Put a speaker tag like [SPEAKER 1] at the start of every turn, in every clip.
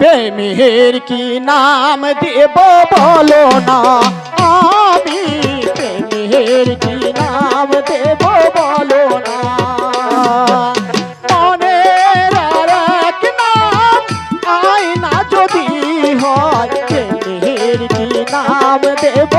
[SPEAKER 1] প্রেমের কি নাম দেব বলো না? আমি প্রেমের কি নাম দেব বলো না? নাম, আয়না যদি হয়, প্রেমের কি নাম দেব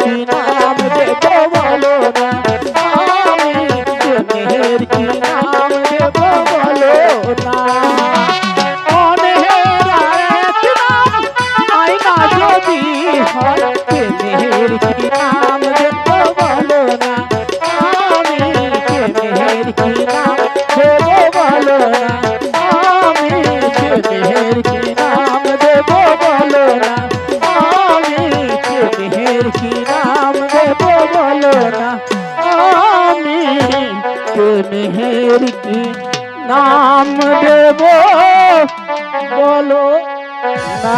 [SPEAKER 1] চিনাম দেব श्री राम रे बोलो ना आमीन के मेहर की नाम देवो बोलो ना।